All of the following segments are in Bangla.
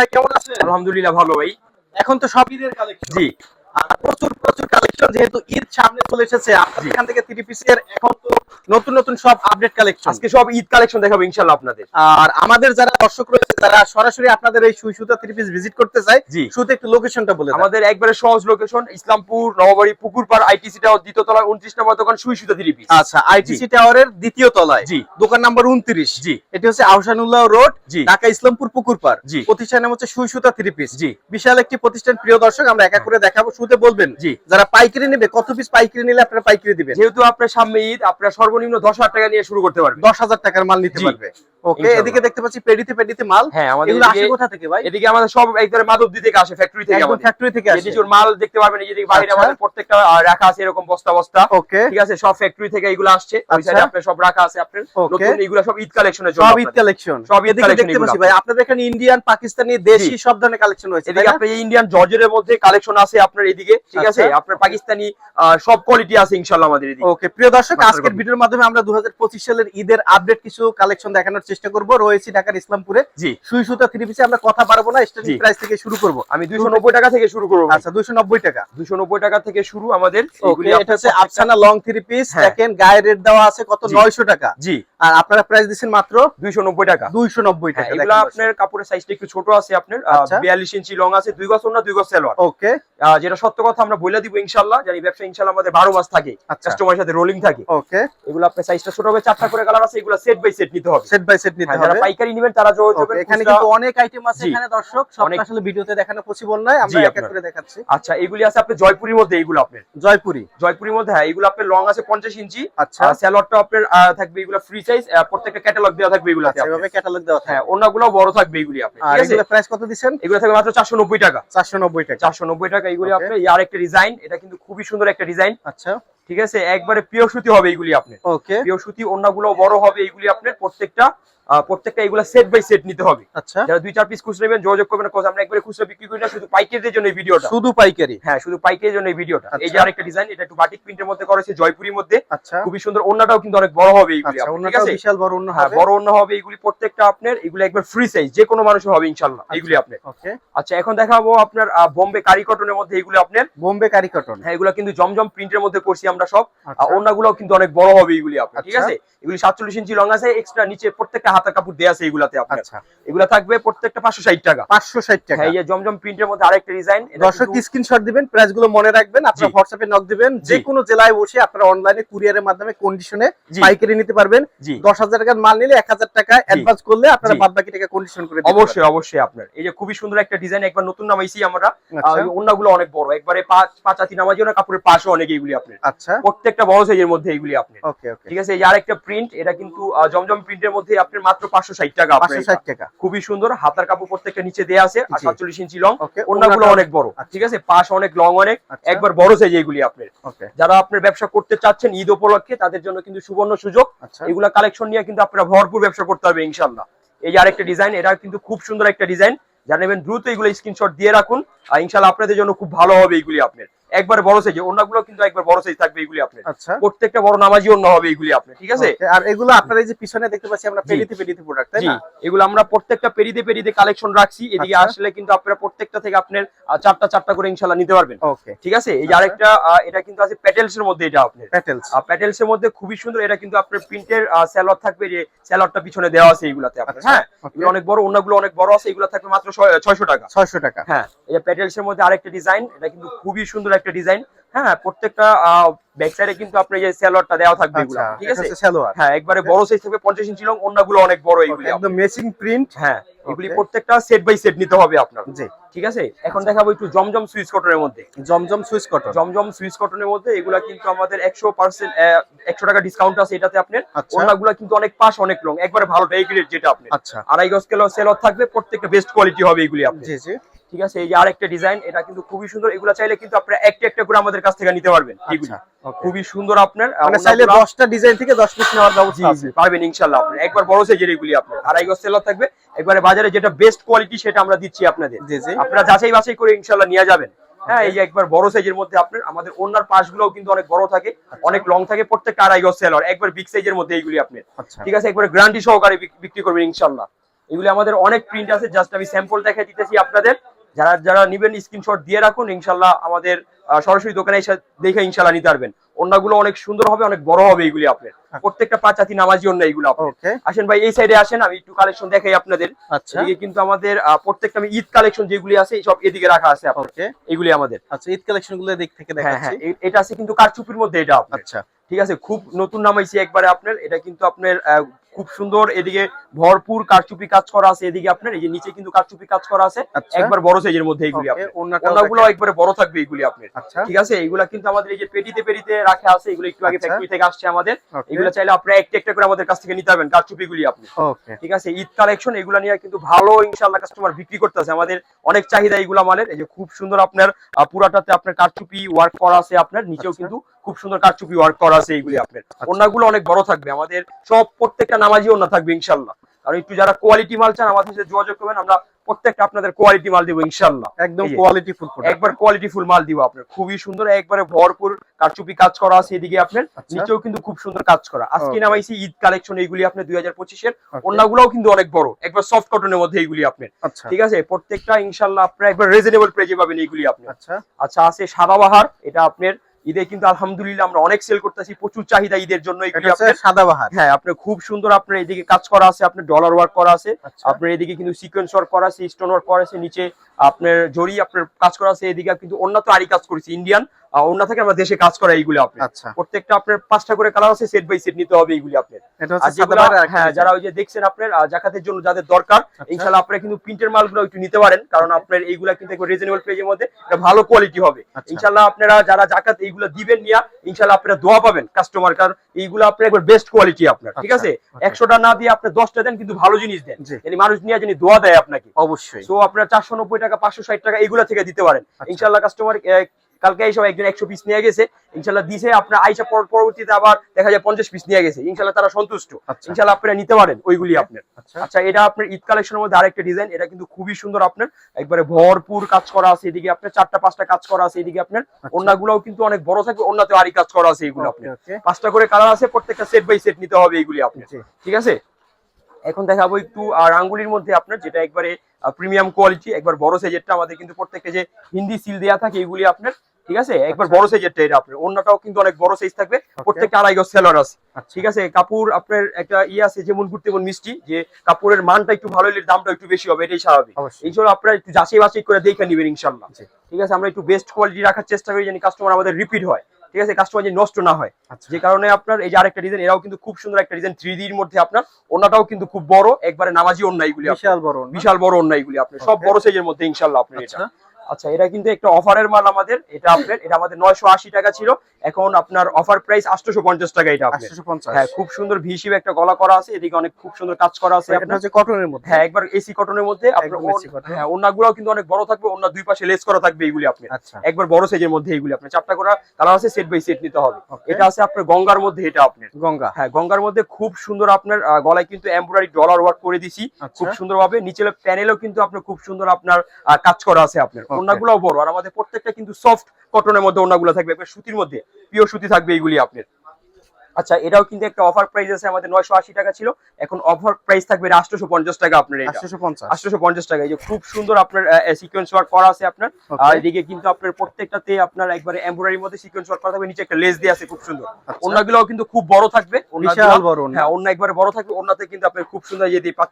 ভাই কেমন আছেন? আলহামদুলিল্লাহ ভালো ভাই। এখন তো সব ঈদের কালেকশন। জি। আর প্রচুর প্রচুর কালেকশন যেহেতু ঈদ সামনে চলে এসেছে আপনাদের এখান থেকে থ্রি পিসের এখন তো নতুন নতুন সব আপডেট কালেকশন আজকে সব ঈদ কালেকশন দেখাবো আপনাদের। আর আমাদের যারা দর্শক রয়েছে যারা সরাসরি আপনাদের এই সুই সুতা থ্রি পিস ভিজিট করতে চায়। শুধু একটু লোকেশনটা বলে আমাদের একবারে সহজ location Islampur Nobobari Pukurpar ITC tower দ্বিতীয় তলা উনত্রিশ নম্বর দোকান সুই সুতা থ্রি পিস আচ্ছা আইটিসি টাওয়ারের দ্বিতীয় তলায়। জি। দোকান নাম্বার উনত্রিশ। জি। এটি হচ্ছে আহসানুল্লাহ রোড জি। ঢাকা ইসলামপুর পুকুরপাড়। জি। প্রতিষ্ঠান নাম হচ্ছে সুই সুতা থ্রি পিস জি। বিশাল একটি প্রতিষ্ঠান। প্রিয় দর্শক আমরা একা করে দেখাবো। শুরুতে বলবেন জি। যারা পাইকারি নেবে কত পিস পাইকারি নিলে আপনারা পাইকারি দিবেন? যেহেতু আপনার সামনে ঈদ আপনার সর্বনিম্ন দশ হাজার টাকা নিয়ে শুরু করতে পারবেন। দশ হাজার টাকার মাল নিতে পারবে। ওকে এদিকে দেখতে পাচ্ছি পেডিতে পেডিতে মাল। হ্যাঁ আমাদের আসে কোথা থেকে ভাই? এদিকে আমাদের সব একবারে মাধবদী থেকে আসে ফ্যাক্টরি থেকে একদম আমাদের। ফ্যাক্টরি থেকে আসে। এদিকে মাল দেখতে পারবেন এই বাইরে আচ্ছা। আমাদের প্রত্যেকটা রাখা আছে এরকম বস্তা বস্তা। ওকে। ঠিক আছে সব ফ্যাক্টরি থেকে এগুলো আসছে। ওই আচ্ছা। সাইডে আপনার সব রাখা আছে আপনার। নতুন এগুলো সব ঈদ কালেকশনের জন্য সব ঈদ কালেকশন সব ঈদ এদিকে দেখতে পাচ্ছি ভাই আপনাদের এখানে ইন্ডিয়ান পাকিস্তানি দেশি সব ধরনের কালেকশন রয়েছে এদিকে আপনার ইন্ডিয়ান জর্জের মধ্যে কালেকশন আছে আপনার এদিকে ঠিক আছে? আচ্ছা। আপনার পাকিস্তানি সব কোয়ালিটি আছে আমাদের এদিকে। ওকে প্রিয় দর্শক আজকের ভিডিওর মাধ্যমে আমরা সালের ঈদের আপডেট কিছু কালেকশন দেখানোর চেষ্টা করব। রয়েছি ঢাকার ইসলামপুরে। জি। সুই সুতা থ্রি পিসে আমরা কথা পারব না স্টার্টিং প্রাইস থেকে শুরু করব। আমি টাকা থেকে শুরু করব। আচ্ছা টাকা। টাকা থেকে শুরু আমাদের। এগুলি এটা হচ্ছে আফসানা লং থ্রি পিস হ্যাঁ। দেখেন গায়ে রেট দেওয়া আছে কত? জি। নয়শো টাকা। জি। আর আপনারা প্রাইস দিচ্ছেন মাত্র দুইশো নব্বই টাকা। দুইশো নব্বই হ্যাঁ, টাকা এগুলো আপনার কাপড়ের সাইজটা একটু ছোট আছে আপনার। আচ্ছা। বিয়াল্লিশ ইঞ্চি লং আছে দুই গজ না দুই গজ সেলোয়ার। ওকে। যেটা সত্য কথা আমরা বলে দিব ইনশাল্লাহ জানি ব্যবসা ইনশাল্লাহ আমাদের বারো মাস থাকে আচ্ছা। সাথে রোলিং থাকে। ওকে। এগুলো আপনার সাইজটা ছোট হবে চারটা করে কালার আছে এগুলো সেট বাই সেট নিতে হবে। সেট বাই সেট নিতে হ্যাঁ, যারা পাইকারি নেবেন তারা যোগাযোগ করবেন এখানে কিন্তু অনেক আইটেম আছে এখানে দর্শক সব আসলে ভিডিওতে দেখানো পসিবল নয় আমরা জি, এক এক করে দেখাচ্ছি। আচ্ছা এগুলি আছে আপনার জয়পুরের মধ্যে এগুলো আপনার। জয়পুরি। জয়পুরের মধ্যে হ্যাঁ এগুলো আপনার লং আছে পঞ্চাশ ইঞ্চি। আচ্ছা। আর স্যালোয়ারটা আপনার থাকবে এগুলো ফ্রি সাইজ প্রত্যেকটা ক্যাটালগ দেওয়া থাকবে এগুলোতে আচ্ছা। এভাবে ক্যাটালগ দেওয়া হ্যাঁ অন্যগুলো বড় থাকবে এগুলি ঠিক আছে? প্রাইস কত দিচ্ছেন? এগুলো থাকবে মাত্র চারশো নব্বই টাকা। চারশো নব্বই টাকা। চারশো নব্বই টাকা এগুলি আপনার আর একটা ডিজাইন এটা কিন্তু খুবই সুন্দর একটা ডিজাইন আচ্ছা। ঠিক আছে? একবারে পিওর সুতি হবে এগুলি আপনার। ওকে পিওর সুতি অন্যগুলো বড় হবে এইগুলি আপনার প্রত্যেকটা প্রত্যেকটা এগুলো সেট বাই সেট নিতে হবে। আচ্ছা। যারা দুই চার পিস খুচরা নেবেন যোগাযোগ করবেন না, আমরা একবারে খুচরা বিক্রি করি না শুধু পাইকারিদের জন্য এই ভিডিওটা শুধু পাইকারি? হ্যাঁ শুধু পাইকারির জন্য এই ভিডিওটা এই যে আচ্ছা। আরেকটা ডিজাইন এটা একটু বাটিক প্রিন্টের মধ্যে করেছে জয়পুরের মধ্যে। আচ্ছা। খুবই সুন্দর অন্যটাও কিন্তু অনেক বড় হবে এইগুলি আচ্ছা ঠিক আছে? বিশাল বড় অন্য হ্যাঁ হবে। বড় অন্য হবে এগুলি প্রত্যেকটা আপনার এগুলো একবার ফ্রি সাইজ যে কোনো মানুষের হবে ইনশাল্লাহ এগুলি আপনার। ওকে আচ্ছা এখন দেখাবো আপনার বোম্বে কারি কটনের মধ্যে এগুলো আপনার। বোম্বে কারি কটন। হ্যাঁ এগুলো কিন্তু জমজম প্রিন্টের মধ্যে করছি আমরা সব। আচ্ছা। অন্যগুলো কিন্তু অনেক বড় হবে এগুলি আপনার ঠিক আচ্ছা। আছে? এগুলি সাতচল্লিশ ইঞ্চি লং আছে এক্সট্রা নিচে প্রত্যেকটা হাতের কাপড় দেওয়া আছে এগুলাতে আপনার। আচ্ছা। এগুলো থাকবে প্রত্যেকটা পাঁচশো ষাট টাকা। পাঁচশো ষাট টাকা। হ্যাঁ এই যে জমজম প্রিন্টের মধ্যে আরেকটা ডিজাইন দর্শক স্ক্রিনশট দিবেন প্রাইসগুলো মনে রাখবেন আপনারা হোয়াটসঅ্যাপে নক দিবেন যে কোনো জেলায় বসে আপনারা অনলাইনে কুরিয়ারের মাধ্যমে কন্ডিশনে পাইকারি নিতে পারবেন। জি। দশ হাজার টাকার মাল নিলে এক হাজার টাকা অ্যাডভান্স করলে আপনারা। বাদ বাকি টাকা কন্ডিশন করে দিতে অবশ্যই অবশ্যই আপনার। এই যে খুবই সুন্দর একটা ডিজাইন একবার নতুন নামাইছি আমরা। আচ্ছা। অন্যগুলো অনেক বড়। একবারে পাঁচ পাঁচ হাতি নামাজি না কাপড়ের পাশে অনেক এইগুলি আপনার। আচ্ছা। প্রত্যেকটা বড় সাইজের মধ্যে এইগুলি আপনার। ওকে ওকে। ঠিক আছে এই যে আরেকটা প্রিন্ট এটা কিন্তু জমজম প্রিন্টের মধ্যে আপনার মাত্র পাঁচশো ষাট টাকা পাঁচশো ষাট টাকা। খুবই সুন্দর হাতার কাপড় প্রত্যেকটা নিচে দেয়া আছে আর সাতচল্লিশ ইঞ্চি লং। অন্যগুলো অনেক বড় ঠিক আছে? পাশ অনেক লং অনেক আচ্ছা। একবার বড় সাইজ এগুলি আপনার। যারা আপনার ব্যবসা করতে চাচ্ছেন ঈদ উপলক্ষে তাদের জন্য কিন্তু সুবর্ণ সুযোগ। আচ্ছা। এগুলা কালেকশন নিয়ে কিন্তু আপনারা ভরপুর ব্যবসা করতে পারবে ইনশাল্লাহ এই যে আরেকটা ডিজাইন এটা কিন্তু খুব সুন্দর একটা ডিজাইন যারা নেবেন দ্রুত এগুলো স্ক্রিনশট দিয়ে রাখুন। আর ইনশাল্লাহ আপনাদের জন্য খুব ভালো হবে এগুলি আপনার। একবার বড় সাইজ অন্যগুলো কিন্তু একবার বড় সাইজ থাকবে এগুলি আপনার। আচ্ছা। প্রত্যেকটা বড় নামাজি অন্য হবে এগুলি আপনার ঠিক আছে? আর এগুলো আপনারা এই যে পিছনে দেখতে পাচ্ছি আমরা জি। পেডিতে পেডিতে প্রোডাক্ট তাই না? এগুলো আমরা প্রত্যেকটা পেরিতে পেরিতে কালেকশন রাখছি এদিকে আচ্ছা। আসলে কিন্তু আপনারা প্রত্যেকটা থেকে আপনার চারটা চারটা করে ইনশাল্লাহ নিতে পারবেন। ওকে ঠিক আছে? এই যে আচ্ছা। আরেকটা এটা কিন্তু আছে প্যাটেলস এর মধ্যে এটা আপনার। প্যাটেলস প্যাটেলস এর মধ্যে খুবই সুন্দর এটা কিন্তু আপনার প্রিন্টের স্যালোয়ার থাকবে যে স্যালোয়ারটা পিছনে দেওয়া আছে এগুলাতে আপনার আচ্ছা, হ্যাঁ? এগুলো অনেক বড় অন্যগুলো অনেক বড় আছে এগুলো থাকবে মাত্র ছয়শো টাকা। ছয়শো টাকা। হ্যাঁ এই যে প্যাটেলস এর মধ্যে আরেকটা ডিজাইন এটা কিন্তু খুবই সুন্দর একটা ডিজাইন হ্যাঁ প্রত্যেকটা ব্যাক সাইডে কিন্তু আপনার এই যে স্যালোয়ারটা দেওয়া থাকবে এগুলো আচ্ছা ঠিক আছে? সালোয়ার। হ্যাঁ একবারে বড় সাইজ থাকবে পঞ্চাশ ইঞ্চি লং অন্যগুলো অনেক বড় এগুলি। একদম মেসিং প্রিন্ট হ্যাঁ এগুলি প্রত্যেকটা সেট বাই সেট নিতে হবে আপনার। জি। ঠিক আছে? এখন দেখাবো একটু জমজম সুইচ কটনের মধ্যে। জমজম সুইচ কটন। জমজম সুইচ কটনের মধ্যে এগুলা কিন্তু আমাদের একশো পার্সেন্ট একশো টাকা ডিসকাউন্ট আছে এটাতে আপনার। আচ্ছা। ওনাগুলা কিন্তু অনেক পাশ অনেক লং একবারে ভালো গ্রেড যেটা আপনি আচ্ছা। আড়াই গজ কিলো সেলর থাকবে প্রত্যেকটা বেস্ট কোয়ালিটি হবে এগুলি আপনি জি জি। ঠিক আছে? এই যে আরেকটা ডিজাইন এটা কিন্তু খুবই সুন্দর। এগুলা চাইলে কিন্তু আপনারা একটা একটা করে আমাদের কাছ থেকে নিতে পারবেন। আচ্ছা খুবই সুন্দর আপনার। মানে চাইলে ওনাগুলা- দশটা ডিজাইন থেকে দশ পিস নেওয়ার ব্যবস্থা আছে। পারবেন ইনশাল্লাহ আপনি একবার বড় সাইজের এগুলি আপনার। আড়াই গজ সেলর থাকবে। একবারে বাজারে যেটা বেস্ট কোয়ালিটি সেটা আমরা দিচ্ছি আপনাদের। আপনারা যাচাই বাছাই করে ইনশাল্লাহ নিয়ে যাবেন। হ্যাঁ এই যে একবার বড় সাইজের মধ্যে আপনার আমাদের অন্যার পাশগুলোও কিন্তু অনেক বড় থাকে। অনেক লং থাকে। প্রত্যেকটা আড়াই গজ সেলর একবার বিগ সাইজের মধ্যে এইগুলি আপনার। আচ্ছা। ঠিক আছে? একবার গ্যারান্টি সহকারে বিক্রি করবেন ইনশাল্লাহ এগুলি আমাদের অনেক প্রিন্ট আছে। জাস্ট আমি স্যাম্পল দেখাই দিতেছি আপনাদের। যারা যারা নিবেন স্ক্রিনশট দিয়ে রাখুন, ইনশাল্লাহ আমাদের সরাসরি দোকানে এসে দেখে ইনশাল্লাহ নিতে পারবেন। অন্যগুলো অনেক সুন্দর হবে, অনেক বড় হবে এইগুলি আপনার। প্রত্যেকটা পাঁচাতি নামাজি অন্য এইগুলো আসেন ভাই এই সাইডে আসেন আমি একটু কালেকশন দেখাই আপনাদের। আচ্ছা। কিন্তু আমাদের প্রত্যেকটা আমি ঈদ কালেকশন যেগুলি আছে সব এদিকে রাখা আছে আপনার ওকে এগুলি আমাদের। আচ্ছা ঈদ কালেকশনগুলো দিক থেকে হ্যাঁ হ্যাঁ দেখাচ্ছি এটা আছে কিন্তু কারচুপির মধ্যে এটা আচ্ছা। ঠিক আছে খুব নতুন নামাইছি একবারে আপনার। এটা কিন্তু আপনার খুব সুন্দর এদিকে ভরপুর কারচুপি কাজ করা আছে এদিকে আপনার। এই যে নিচে কিন্তু কারচুপি কাজ করা আছে। আচ্ছা। একবার বড় সাইজের মধ্যে এইগুলি ওকে আপনার একবারে বড় থাকবে এইগুলি আপনার আচ্ছা। ঠিক আছে এইগুলা কিন্তু আমাদের এই যে পেটিতে পেটিতে রাখা আছে এগুলো একটু আগে আচ্ছা। ফ্যাক্টরি থেকে আসছে আমাদের. এগুলো চাইলে আপনারা একটা একটা করে আমাদের কাছ থেকে নিতে পারবেন কারচুপি গুলি আপনি ঠিক আছে? ঈদ কালেকশন এগুলো নিয়ে কিন্তু ভালো ইনশাল্লাহ কাস্টমার বিক্রি করতেছে। আমাদের অনেক চাহিদা এগুলা মালের। এই যে খুব সুন্দর আপনার পুরাটাতে আপনার কারচুপি ওয়ার্ক করা আছে আপনার নিচেও আচ্ছা। কিন্তু খুব সুন্দর কারচুপি ওয়ার্ক করা আছে এইগুলি আপনার। ওনাগুলো অনেক বড় থাকবে। আমাদের সব প্রত্যেকটা নামাজি ওনা থাকবে ইনশাল্লাহ আর একটু যারা কোয়ালিটি মাল চান আমাদের সাথে যোগাযোগ করবেন। আমরা প্রত্যেকটা আপনাদের কোয়ালিটি মাল দেবো ইনশাল্লাহ একদম কোয়ালিটি ফুল একবার কোয়ালিটি ফুল মাল দিব আপনার। খুবই সুন্দর একবারে ভরপুর কারচুপি কাজ করা আছে এদিকে আপনার। আচ্ছা। নিচেও কিন্তু খুব সুন্দর কাজ করা। আজকে নামাইছি ঈদ কালেকশন এইগুলি আপনার দুই হাজার পঁচিশের. অন্যগুলোও কিন্তু অনেক বড়। একবার সফট কটনের মধ্যে এইগুলি আপনার। আচ্ছা। ঠিক আছে? প্রত্যেকটা ইনশাল্লাহ আপনার একবার রিজনেবল প্রাইজে পাবেন এইগুলি আপনি আচ্ছা। আচ্ছা আছে সাদাবাহার এটা আপনার ঈদে কিন্তু আলহামদুলিল্লাহ আমরা অনেক সেল করতেছি প্রচুর চাহিদা ঈদের জন্য। সাদাবাহার হ্যাঁ আপনার খুব সুন্দর আপনার এদিকে কাজ করা আছে আপনার ডলার ওয়ার্ক করা আছে আচ্ছা। আপনার এদিকে কিন্তু সিকোয়েন্স ওয়ার্ক করা আছে স্টোন ওয়ার্ক করা আছে নিচে আপনার জড়ি আপনার কাজ করা আছে এদিকে কিন্তু অন্য তো আরই কাজ করেছি ইন্ডিয়ান অন্য থেকে আমরা দেশে কাজ করা এইগুলো আপনার। আচ্ছা। প্রত্যেকটা আপনার পাঁচটা করে কালার আছে সেট বাই সেট নিতে হবে এইগুলি আপনার। হ্যাঁ যারা ওই যে দেখছেন আপনার জাকাতের জন্য যাদের দরকার আচ্ছা। ইনশাল্লাহ আপনারা কিন্তু প্রিন্টের মালগুলো একটু নিতে পারেন কারণ আপনার এইগুলা কিন্তু রিজনেবল প্রাইজের মধ্যে এটা ভালো কোয়ালিটি হবে। আচ্ছা। ইনশাল্লাহ আপনারা যারা জাকাত এইগুলো দিবেন নিয়া ইনশাল্লাহ আপনারা দোয়া পাবেন কাস্টমার কার এইগুলো আপনার একবার বেস্ট কোয়ালিটি আপনার ঠিক আছে. একশোটা না দিয়ে আপনি দশটা দেন কিন্তু ভালো জিনিস দেন। yani মানুষ নিয়ে যিনি দোয়া দেয় আপনাকে। অবশ্যই। সো আপনার চারশো নব্বই টাকা পাঁচশো ষাট টাকা এইগুলা থেকে দিতে পারেন। ইনশাল্লাহ কাস্টমার কালকে এইসব একজন একশো পিস নিয়ে গেছে ইনশাল্লাহ দিছে আপনার আইসা পরবর্তীতে আবার দেখা যায় পঞ্চাশ পিস নিয়ে গেছে ইনশাল্লাহ তারা সন্তুষ্ট। আচ্ছা। ইনশাল্লাহ আপনারা নিতে পারেন ওইগুলি আপনার। আচ্ছা আচ্ছা এটা আপনার ঈদ কালেকশনের মধ্যে আরেকটা ডিজাইন এটা কিন্তু খুবই সুন্দর আপনার। একবারে ভরপুর কাজ করা আছে এদিকে আপনার চারটা পাঁচটা কাজ করা আছে এদিকে আপনার। আচ্ছা। অন্যগুলোও কিন্তু অনেক বড় থাকবে অন্যতে আরই কাজ করা আছে এইগুলো ওকে আপনার। পাঁচটা করে কালার আছে প্রত্যেকটা সেট বাই সেট নিতে হবে এইগুলি আপনার। ঠিক আছে? এখন দেখাবো একটু রাঙ্গুলির মধ্যে আপনার যেটা একবারে প্রিমিয়াম কোয়ালিটি একবার বড় সাইজেরটা আমাদের কিন্তু প্রত্যেকটা যে হিন্দি সিল দেওয়া থাকে এগুলি আপনার ঠিক আছে? একবার বড় সাইজেরটা এটা আপনার। অন্যটাও কিন্তু অনেক বড় সাইজ থাকবে। প্রত্যেকটা আড়াই গজ সেলার আছে। আচ্ছা। ঠিক আছে? কাপড় আপনার একটা ইয়ে আছে যেমন ঘুরতে তেমন মিষ্টি যে কাপড়ের মানটা একটু ভালো হলে দামটা একটু বেশি হবে এটাই স্বাভাবিক। এই জন্য আপনারা একটু যাচাই বাছাই করে দেখে নেবেন ইনশাল্লাহ। ঠিক আছে? আমরা একটু বেস্ট কোয়ালিটি রাখার চেষ্টা করি যেন কাস্টমার আমাদের রিপিট হয়। ঠিক আছে? কাস্টমার যেন নষ্ট না হয়। আচ্ছা। যে কারণে আপনার এই যে আরেকটা ডিজাইন এরাও কিন্তু খুব সুন্দর একটা ডিজাইন থ্রি ডির মধ্যে আপনার। ওনাটাও কিন্তু খুব বড় একবারে নামাজি ওন্না এগুলি বিশাল বড়? বিশাল বড় ওন্না এগুলি আপনার। সব বড় সাইজের মধ্যে ইনশাল্লাহ আপনার এটা। আচ্ছা এটা কিন্তু একটা অফারের মাল আমাদের এটা আপনার এটা আমাদের নয়শো আশি টাকা ছিল। এখন আপনার অফার প্রাইস আটশোশো পঞ্চাশ টাকা এটা আপনার। 850 হ্যাঁ খুব সুন্দর ভি হিসেবে একটা গলা করা আছে এদিকে অনেক খুব সুন্দর কাজ করা আছে আপনার। হচ্ছে কটনের মধ্যে। হ্যাঁ একবার এসি কটনের মধ্যে আপনার। হ্যাঁ কিন্তু অনেক বড় থাকবে ওনার দুই পাশে লেস করা থাকবে এইগুলি আপনি আচ্ছা। একবার বড় সাইজের মধ্যে এইগুলি আপনার। চারটা করা কালার আছে সেট বাই সেট নিতে হবে। এটা আছে আপনার গঙ্গার মধ্যে এটা আপনার। গঙ্গা। হ্যাঁ গঙ্গার মধ্যে খুব সুন্দর আপনার গলায় কিন্তু এমব্রয়ডারি ডলার ওয়ার্ক করে দিছি। আচ্ছা। খুব সুন্দরভাবে নিচে প্যানেলও কিন্তু আপনার খুব সুন্দর আপনার কাজ করা আছে আপনার. ওনাগুলোও বড়, আর আমাদের প্রত্যেকটা কিন্তু সফট কটনের মধ্যে ওনাগুলো থাকবে সুতির মধ্যে পিওর সুতি থাকবে এইগুলি আপনার। আচ্ছা এটাও কিন্তু একটা অফার প্রাইস আছে আমাদের নয়শো আশি টাকা ছিল। এখন অফার প্রাইস থাকবে আটশোশো পঞ্চাশ টাকা আপনার এটা। 850 পঞ্চাশ টাকা এই যে খুব সুন্দর আপনার সিকোয়েন্স ওয়ার্ক করা আছে আপনার। আর এদিকে কিন্তু আপনার প্রত্যেকটাতে আপনার একবারে এমব্রয়ডারির মধ্যে সিকোয়েন্স ওয়ার্ক করা থাকবে নিচে একটা লেস দিয়ে আছে খুব সুন্দর। আচ্ছা। অন্যগুলোও কিন্তু খুব বড় থাকবে বিশাল বড় হ্যাঁ অন্য একবারে বড় থাকবে অন্যতে কিন্তু আপনার খুব সুন্দর যে দেওয়া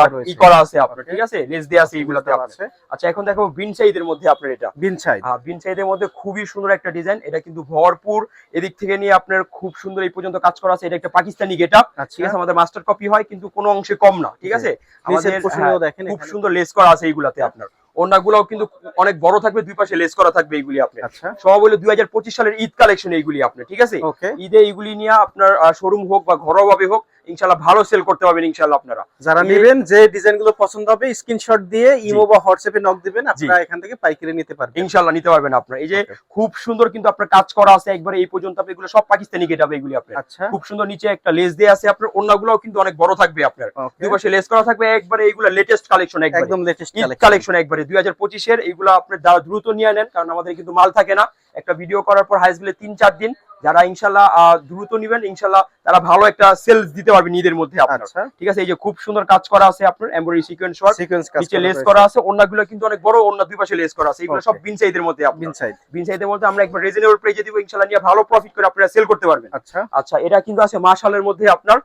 আহ, রয়েছে। ই করা আছে আপনার ঠিক আছে? লেস দিয়ে আছে এইগুলোতে আছে। আচ্ছা এখন দেখো বিন সাইজের মধ্যে আপনার এটা। বিন আহ, বিন সাইজের মধ্যে খুবই সুন্দর একটা ডিজাইন এটা কিন্তু ভরপুর। এদিক থেকে নিয়ে আপনার খুব সুন্দর এই পর্যন্ত কাজ করা আছে এটা একটা পাকিস্তানি গেটআপ আপ ঠিক আছে আমাদের মাস্টার কপি হয় কিন্তু কোনো অংশে কম না ঠিক আছে? আমাদের হ্যাঁ, দেখেন খুব সুন্দর লেস করা আছে এইগুলাতে আপনার। অন্যগুলোও কিন্তু অনেক বড় থাকবে দুই পাশে লেস করা থাকবে এইগুলি আপনি আচ্ছা। সব হলো দুই হাজার পঁচিশ সালের ঈদ কালেকশন এইগুলি আপনি ঠিক আছে? ঈদে এইগুলি নিয়ে আপনার শোরুম হোক বা ঘরোয়া ভাবে হোক ইনশাল্লাহ ভালো সেল করতে পারবেন ইনশাল্লাহ আপনারা। যারা নেবেন যে ডিজাইনগুলো পছন্দ হবে স্ক্রিনশট দিয়ে ইমো বা হোয়াটসঅ্যাপে নক দিবেন আপনারা এখান থেকে পাইকারি নিতে পারবেন। ইনশাল্লাহ নিতে পারবেন আপনার। এই যে খুব সুন্দর কিন্তু আপনার কাজ করা আছে একবারে এই পর্যন্ত আপনি এগুলো সব পাকিস্তানি গেটাবে এগুলি আপনার। আচ্ছা। খুব সুন্দর নিচে একটা লেস দিয়ে আছে আপনার অন্যগুলোও কিন্তু অনেক বড় থাকবে আপনার। দুই পাশে লেস করা থাকবে একবারে এইগুলো লেটেস্ট কালেকশন একদম একদম লেটেস্ট কালেকশন একবারে দুই হাজার পঁচিশের এইগুলো আপনার দ্বারা দ্রুত নিয়ে নেন কারণ আমাদের কিন্তু মাল থাকে না। একটা ভিডিও করার পর হাইস বিলে তিন চার দিন যারা ইনশাল্লাহ দ্রুত নিবেন ইনশাল্লাহ তারা ভালো একটা সেলস দিতে পারবেন ঈদের মধ্যে আপনার। আচ্ছা। ঠিক আছে এই যে খুব সুন্দর কাজ করা আছে আপনার এমব্রয়ডারি সিকোয়েন্স ওয়ার্ক সিকোয়েন্স কাজ নিচে লেস করা আছে অন্যগুলো কিন্তু অনেক বড় অন্য দুই পাশে লেস করা আছে। এগুলো সব বিন সাইজের মধ্যে বিন সাইড বিন সাইজের মধ্যে আমরা একবার রিজনেবল প্রাইসে দিব ইনশাল্লাহ নিয়ে ভালো প্রফিট করে আপনারা সেল করতে পারবেন। আচ্ছা। আচ্ছা এটা কিন্তু আছে মাশালের মধ্যে আপনার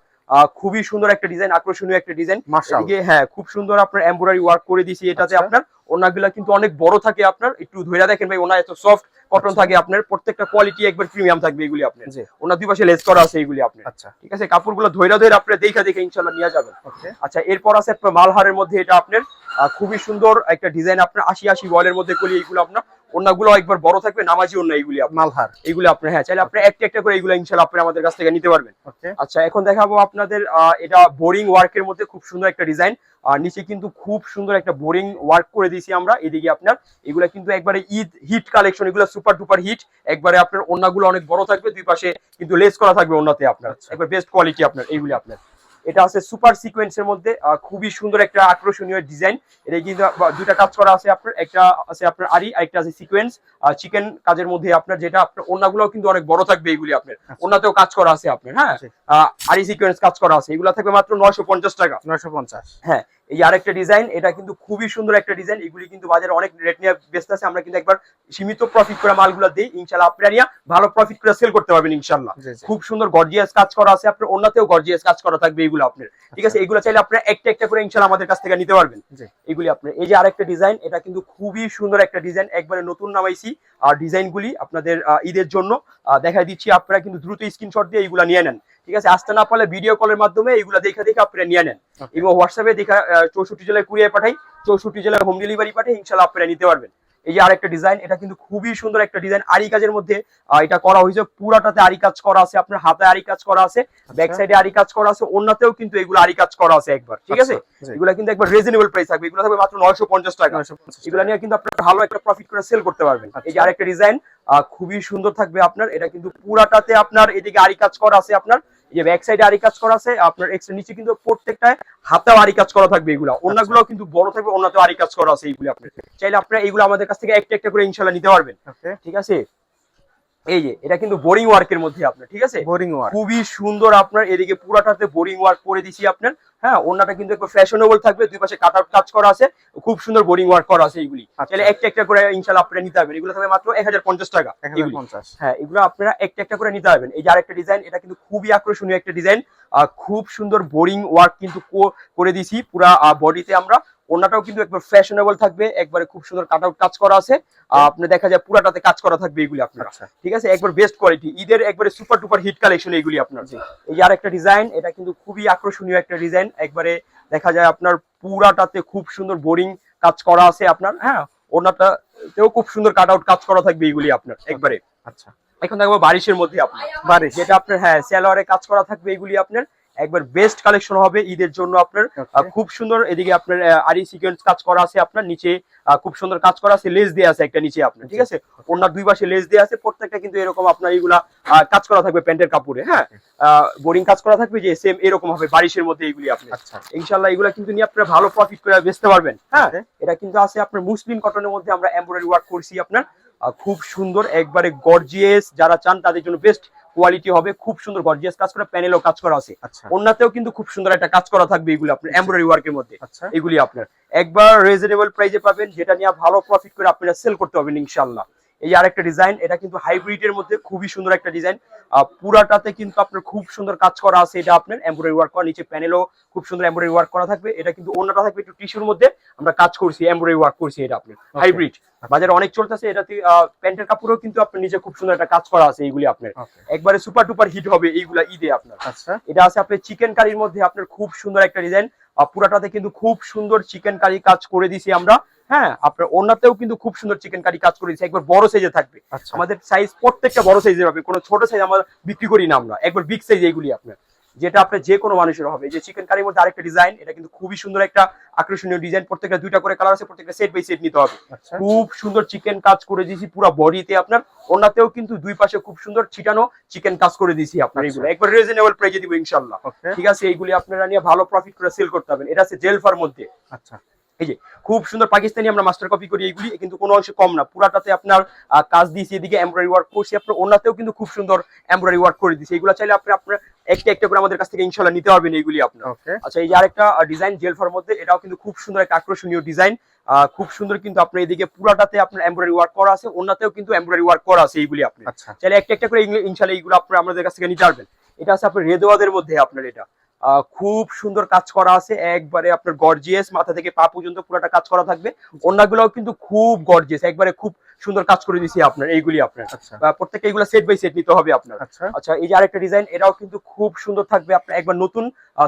খুবই সুন্দর একটা ডিজাইন আকর্ষণীয় একটা ডিজাইন মাশাআল্লাহ হ্যাঁ খুব সুন্দর আপনার এমব্রয়ডারি ওয়ার্ক করে দিয়েছি এটাতে আচ্ছা। আপনার। ওনাগুলা কিন্তু অনেক বড় থাকে আপনার। একটু ধরে দেখেন ভাই ওনা এত সফট কটন আচ্ছা। থাকে আপনার প্রত্যেকটা কোয়ালিটি একবার প্রিমিয়াম থাকবে এগুলি আপনার। ওনার দুই পাশে লেস করা আছে এগুলি আপনার। আচ্ছা। ঠিক আছে? কাপড়গুলো ধৈরা ধৈরা আপনি দেখা দেখে ইনশাল্লাহ নিয়ে যাবেন। আচ্ছা এরপর আছে আপনার মালহারের মধ্যে এটা আপনার খুবই সুন্দর একটা ডিজাইন আপনার আশি আশি ওয়ালের মধ্যে কলি এইগুলো আপনার ওনাগুলো একবার বড় থাকবে নামাজি ওনা এইগুলি মালহার। আপনার হ্যাঁ চাইলে আপনি একটা একটা করে ইনশাল্লাহ আপনি আমাদের কাছ থেকে নিতে পারবেন। আচ্ছা এখন দেখাবো আপনাদের এটা বোরিং ওয়ার্কের মধ্যে খুব সুন্দর একটা ডিজাইন আর নিচে কিন্তু খুব সুন্দর একটা বোরিং ওয়ার্ক করে দিয়েছি আমরা এদিকে আপনার। এগুলা কিন্তু একবারে ঈদ হিট কালেকশন এগুলো সুপার ডুপার হিট একবারে আপনার ওন্নাগুলো অনেক বড় থাকবে দুই পাশে কিন্তু লেস করা থাকবে ওন্নাতে আপনার। আচ্ছা। একবার বেস্ট কোয়ালিটি আপনার এইগুলি আপনার। এটা আছে সুপার সিকোয়েন্সের মধ্যে খুবই সুন্দর একটা আকর্ষণীয় ডিজাইন। এটা কিন্তু দুটা কাজ করা আছে আপনার একটা আছে আপনার আরি আর একটা আছে সিকোয়েন্স। চিকেন কাজের মধ্যে আপনার যেটা আপনার ওন্নাগুলো কিন্তু অনেক বড় থাকবে এইগুলি আপনার। ওন্নাতেও কাজ করা আছে আপনার হ্যাঁ? আরি সিকোয়েন্স কাজ করা আছে। এগুলো থাকবে মাত্র নয়শো পঞ্চাশ টাকা। নয়শো পঞ্চাশ। হ্যাঁ এই আরেকটা ডিজাইন এটা কিন্তু খুবই সুন্দর একটা ডিজাইন এগুলি কিন্তু বাজারে অনেক রেট নিয়ে ব্যস্ত আছে আমরা কিন্তু একবার সীমিত প্রফিট করে মালগুলো দিই। ইনশাল্লাহ আপনারা নিয়ে ভালো প্রফিট করে সেল করতে পারবেন ইনশাল্লাহ খুব সুন্দর গর্জিয়াস কাজ করা আছে। আপনার অন্যতেও গর্জিয়াস কাজ করা থাকবে এগুলো আপনার। ঠিক আছে? এগুলো চাইলে আপনারা একটা একটা করে ইনশাল্লাহ আমাদের কাছ থেকে নিতে পারবেন। এগুলি আপনার এই যে আরেকটা ডিজাইন এটা কিন্তু খুবই সুন্দর একটা ডিজাইন একবারে নতুন নামাইছি। আর ডিজাইনগুলি আপনাদের ঈদের জন্য দেখাই দিচ্ছি। আপনারা কিন্তু দ্রুত স্ক্রিনশট দিয়ে এইগুলা নিয়ে নেন। ঠিক আছে? আসতে না পারলে ভিডিও কলের মাধ্যমে এগুলো দেখে দেখে আপনারা নিয়ে নেন। এবং হোয়াটসঅ্যাপে দেখা চৌষট্টি জেলায় কুড়িয়ে পাঠাই চৌষট্টি জেলায় হোম ডেলিভারি পাঠাই ইনশাল্লাহ আপনারা নিতে পারবেন। এই যে আরেকটা ডিজাইন এটা কিন্তু খুবই সুন্দর একটা ডিজাইন আরি কাজের মধ্যে এটা করা হয়েছে। পুরাটাতে আরি কাজ করা আছে আপনার হাতে আরি কাজ করা আছে ব্যাক সাইডে আরি কাজ করা আছে অন্যতেও কিন্তু এগুলো আরি কাজ করা আছে একবার ঠিক আছে? আচ্ছা, এগুলো কিন্তু একবার রিজনেবল প্রাইস থাকবে। এগুলো থাকবে মাত্র নয়শো পঞ্চাশ টাকা। নয়শো পঞ্চাশ এগুলো নিয়ে কিন্তু আপনার ভালো একটা প্রফিট করে সেল করতে পারবেন। আচ্ছা। এই যে আরেকটা ডিজাইন খুবই সুন্দর থাকবে আপনার। এটা কিন্তু পুরাটাতে আপনার এদিকে আরি কাজ করা আছে আপনার। যে ব্যাক সাইডে আরি কাজ করা আছে আপনার এক্সট্রা নিচে কিন্তু প্রত্যেকটায় হাতেও আরি কাজ করা থাকবে এগুলো। অন্যগুলো কিন্তু বড় থাকবে অন্যতেও আরি কাজ করা আছে এইগুলো আপনার চাইলে আপনারা এইগুলো আমাদের কাছ থেকে একটা একটা করে ইনশাল্লাহ নিতে পারবেন। ঠিক আছে? এই যে এটা কিন্তু বোরিং ওয়ার্কের মধ্যে আপনার ঠিক আছে? বোরিং ওয়ার্ক খুবই সুন্দর আপনার এদিকে পুরাটাতে বোরিং ওয়ার্ক করে দিছি আপনার। হ্যাঁ ওনাটা কিন্তু একটু ফ্যাশনেবল থাকবে দুই পাশে কাট কাজ করা আছে খুব সুন্দর বোরিং ওয়ার্ক করা আছে এইগুলি আচ্ছা। তাহলে একটা একটা করে ইনশাল্লাহ আপনারা নিতে পারবেন। এগুলো থাকবে মাত্র এক হাজার পঞ্চাশ টাকা হ্যাঁ এগুলো আপনারা একটা একটা করে নিতে পারবেন। এই যে আরেকটা ডিজাইন এটা কিন্তু খুবই আকর্ষণীয় একটা ডিজাইন খুব সুন্দর বোরিং ওয়ার্ক কিন্তু করে দিছি পুরা বডিতে আমরা। ওনাটাও কিন্তু একবার ফ্যাশনেবল থাকবে একবারে খুব সুন্দর কাট আউট কাজ করা আছে। আহ, আপনার দেখা যায় পুরাটাতে কাজ করা থাকবে এগুলি আপনারা। আচ্ছা। ঠিক আছে? একবার বেস্ট কোয়ালিটি ঈদের একবারে সুপার টুপার হিট কালেকশন এইগুলি আপনার। এই যে আরেকটা ডিজাইন এটা কিন্তু খুবই আকর্ষণীয় একটা ডিজাইন একবারে দেখা যায় আপনার পুরাটাতে খুব সুন্দর বোরিং কাজ করা আছে আপনার। হ্যাঁ ওনাটাতেও খুব সুন্দর কাট আউট কাজ করা থাকবে এইগুলি আপনার একবারে। আচ্ছা। এখন থাকব বারিশের মধ্যে আপনার। বারিশ। যেটা আপনার হ্যাঁ সেলোয়ারে কাজ করা থাকবে এগুলি আপনার। একবার বেস্ট কালেকশন হবে ঈদের জন্য আপনার। খুব সুন্দর এদিকে আপনার আরি সিকোয়েন্স কাজ করা আছে আপনার নিচে খুব সুন্দর কাজ করা আছে লেস দেওয়া আছে একটা নিচে আপনার ঠিক আছে? ওনার দুই পাশে লেস দেওয়া আছে প্রত্যেকটা কিন্তু এরকম আপনার এইগুলা কাজ করা থাকবে প্যান্টের কাপড়ে হ্যাঁ? বোরিং কাজ করা থাকবে যে সেম এরকম হবে বারিশের মধ্যে এইগুলি আপনি। আচ্ছা। ইনশাল্লাহ এগুলা কিন্তু নিয়ে আপনার ভালো প্রফিট করে বেচতে পারবেন হ্যাঁ? এটা কিন্তু আছে আপনার মুসলিম কটনের মধ্যে আমরা এমব্রয়ডারি ওয়ার্ক করছি আপনার। খুব সুন্দর একবারে গর্জিয়াস যারা চান তাদের জন্য বেস্ট কোয়ালিটি হবে খুব সুন্দর গর্জিয়াস কাজ করা প্যানেলও কাজ করা আছে। আচ্ছা। অন্যতেও কিন্তু খুব সুন্দর একটা কাজ করা থাকবে এগুলো আপনার এমব্রয়ডারি ওয়ার্কের মধ্যে। আচ্ছা। এগুলি আপনার। একবার রিজনেবল প্রাইসে পাবেন যেটা নিয়ে ভালো প্রফিট করে আপনারা সেল করতে পারবেন ইনশাল্লাহ এই যে আরেকটা ডিজাইন এটা কিন্তু হাইব্রিড এর মধ্যে খুবই সুন্দর একটা ডিজাইন। পুরাটাতে কিন্তু আপনার খুব সুন্দর কাজ করা আছে এটা আপনার এমব্রয়ডারি ওয়ার্ক করা নিচে প্যানেলও খুব সুন্দর এমব্রয়ডারি ওয়ার্ক করা থাকবে। এটা কিন্তু অন্যটা থাকবে একটু টিস্যুর মধ্যে আমরা কাজ করছি এমব্রয়ডারি ওয়ার্ক করছি এটা আপনার হাইব্রিড বাজারে অনেক চলতেছে এটাতে প্যান্টের কাপড়েও কিন্তু আপনার নিচে খুব সুন্দর একটা কাজ করা আছে এইগুলি আপনার। একবারে সুপার টুপার হিট হবে এইগুলা ঈদে আপনার। আচ্ছা। এটা আছে আপনার চিকেন কারির মধ্যে আপনার খুব সুন্দর একটা ডিজাইন পুরাটাতে কিন্তু খুব সুন্দর চিকেন কারি কাজ করে দিছি আমরা। হ্যাঁ আপনার ওনাতেও কিন্তু খুব সুন্দর চিকেন কারি কাজ করে দিছি। একবার বড় সাইজে থাকবে। আচ্ছা। আমাদের সাইজ প্রত্যেকটা বড় সাইজের হবে। কোনো ছোট সাইজ আমরা বিক্রি করি না আমরা। একবার বিগ সাইজ এইগুলি আপনার। যেটা আপনার যে কোনো মানুষের হবে। যে চিকেন কারির মধ্যে আরেকটা ডিজাইন এটা কিন্তু খুবই সুন্দর একটা আকর্ষণীয় ডিজাইন প্রত্যেকটা দুইটা করে কালার আছে প্রত্যেকটা সেট বাই সেট নিতে হবে। আচ্ছা। খুব সুন্দর চিকেন কাজ করে দিয়েছি পুরো বডিতে আপনার। ওনাতেও কিন্তু দুই পাশে খুব সুন্দর ছিটানো চিকেন কাজ করে দিয়েছি আপনার। এগুলো একবার রিজনেবল প্রাইজে দিব ইনশাল্লাহ ঠিক আছে এইগুলি আপনারা নিয়ে ভালো প্রফিট করে সেল করতে পারবেন এটা আছে জেলফার মধ্যে। আচ্ছা। এই যে খুব সুন্দর পাকিস্তানি আমরা মাস্টার কপি করি এইগুলি কিন্তু কোনো অংশে কম না। পুরাটাতে আপনার কাজ দিয়েছি এদিকে এমব্রয়ডারি ওয়ার্ক করছি আপনার ওনাতেও কিন্তু খুব সুন্দর এমব্রয়ডারি ওয়ার্ক করে দিয়েছি। এগুলো চাইলে আপনি আপনার একটা একটা করে আমাদের কাছ থেকে ইনশাল্লাহ নিতে পারবেন এইগুলি আপনার। আচ্ছা এই যে আরেকটা ডিজাইন জেল জেলফার মধ্যে এটাও কিন্তু খুব সুন্দর একটা আকর্ষণীয় ডিজাইন খুব সুন্দর কিন্তু আপনার এদিকে পুরাটাতে আপনার এমব্রয়ডারি ওয়ার্ক করা আছে ওনাতেও কিন্তু এমব্রয়ডারি ওয়ার্ক করা আছে এইগুলি আপনি আচ্ছা। চাইলে একটা একটা করে ইনশাল্লাহ এইগুলো আপনার আমাদের কাছ থেকে নিতে পারবেন। এটা আছে আপনার রেদোয়াদের মধ্যে আপনার এটা। খুব সুন্দর কাজ করা আছে। একবারে আপনার গর্জিয়াস মাথা থেকে পা পর্যন্ত পুরোটা কাজ করা থাকবে। অন্যগুলোও কিন্তু খুব গর্জিয়াস একবারে খুব সুন্দর কাজ করে দিছি আপনার এইগুলি আপনার। আচ্ছা। প্রত্যেকটা এগুলো সেট বাই সেট নিতে হবে আপনার। আচ্ছা। আচ্ছা এই যে আরেকটা ডিজাইন এটাও কিন্তু খুব সুন্দর থাকবে। আপনার একবার নতুন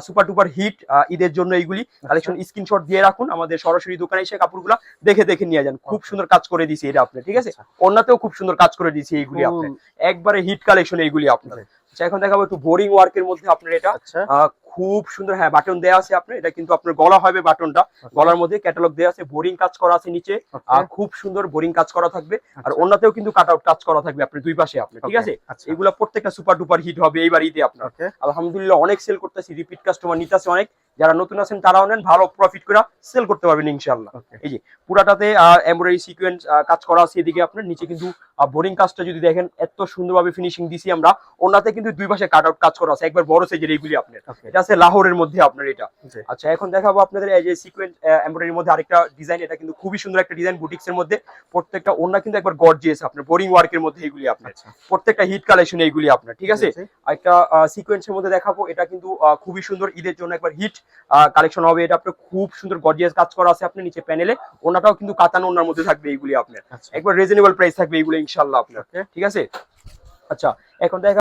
সুপার টুপার হিট ঈদের জন্য এইগুলি আচ্ছা। কালেকশন স্ক্রিনশট দিয়ে রাখুন। আমাদের সরাসরি দোকানে এসে কাপড়গুলো দেখে দেখে নিয়ে যান। খুব সুন্দর কাজ করে দিছি এটা আপনি ঠিক আছে? আচ্ছা। অন্যতেও খুব সুন্দর কাজ করে দিছি এইগুলি আপনি একবারে হিট কালেকশন এইগুলি আপনার। আচ্ছা। এখন দেখাবো একটু বোরিং ওয়ার্কের মধ্যে আপনার এটা। আচ্ছা। আহ, খুব সুন্দর হ্যাঁ বাটন দেওয়া আছে আপনার এটা কিন্তু আপনার গলা হবে বাটনটা গলার মধ্যে ক্যাটালগ দেওয়া আছে বোরিং কাজ করা আছে নিচে Okay. আহ, খুব সুন্দর বোরিং কাজ করা থাকবে। আর আচ্ছা। অন্যতেও কিন্তু কাট আউট কাজ করা থাকবে আপনার দুই পাশে আপনার ঠিক আছে? আচ্ছা। এগুলো প্রত্যেকটা সুপার ডুপার হিট হবে এইবার ঈদে আপনার। আলহামদুলিল্লাহ অনেক সেল করতেছি রিপিট কাস্টমার নিতেছে অনেক। যারা নতুন আছেন তারাও নেন ভালো প্রফিট করে সেল করতে পারবেন ইনশাল্লাহ এই যে পুরাটাতে এমব্রয়ডারি সিকোয়েন্স কাজ করা আছে এদিকে আপনার নিচে কিন্তু বোরিং কাজটা যদি দেখেন এত সুন্দরভাবে ফিনিশিং দিছি আমরা। ওনাতে কিন্তু দুই পাশে কাট আউট কাজ করা আছে একবার বড় সাইজের এইগুলি আপনার। এটা আছে লাহোরের মধ্যে আপনার এটা। আচ্ছা এখন দেখাবো আপনাদের এই যে সিকোয়েন্স এমব্রয়ডারির মধ্যে আরেকটা ডিজাইন এটা কিন্তু খুবই সুন্দর একটা ডিজাইন বুটিক্স এর মধ্যে। প্রত্যেকটা ওনা কিন্তু একবার গর্জিয়াস আপনার বোরিং ওয়ার্কের মধ্যে এইগুলি আপনার। আচ্ছা। প্রত্যেকটা হিট কালেকশন এইগুলি আপনার ঠিক আছে? একটা সিকোয়েন্সের মধ্যে দেখাবো এটা কিন্তু খুবই সুন্দর ঈদের জন্য একবার হিট কালেকশন হবে। এটা আপনার খুব সুন্দর গর্জিয়াস কাজ করা আছে আপনার নিচে প্যানেলে ওনাটাও কিন্তু কাতানো ওনার মধ্যে থাকবে এইগুলি আপনার। আচ্ছা। একবার রিজনেবল প্রাইস থাকবে এইগুলো ইনশাল্লাহ আপনার ঠিক আছে? আচ্ছা এখন দেখা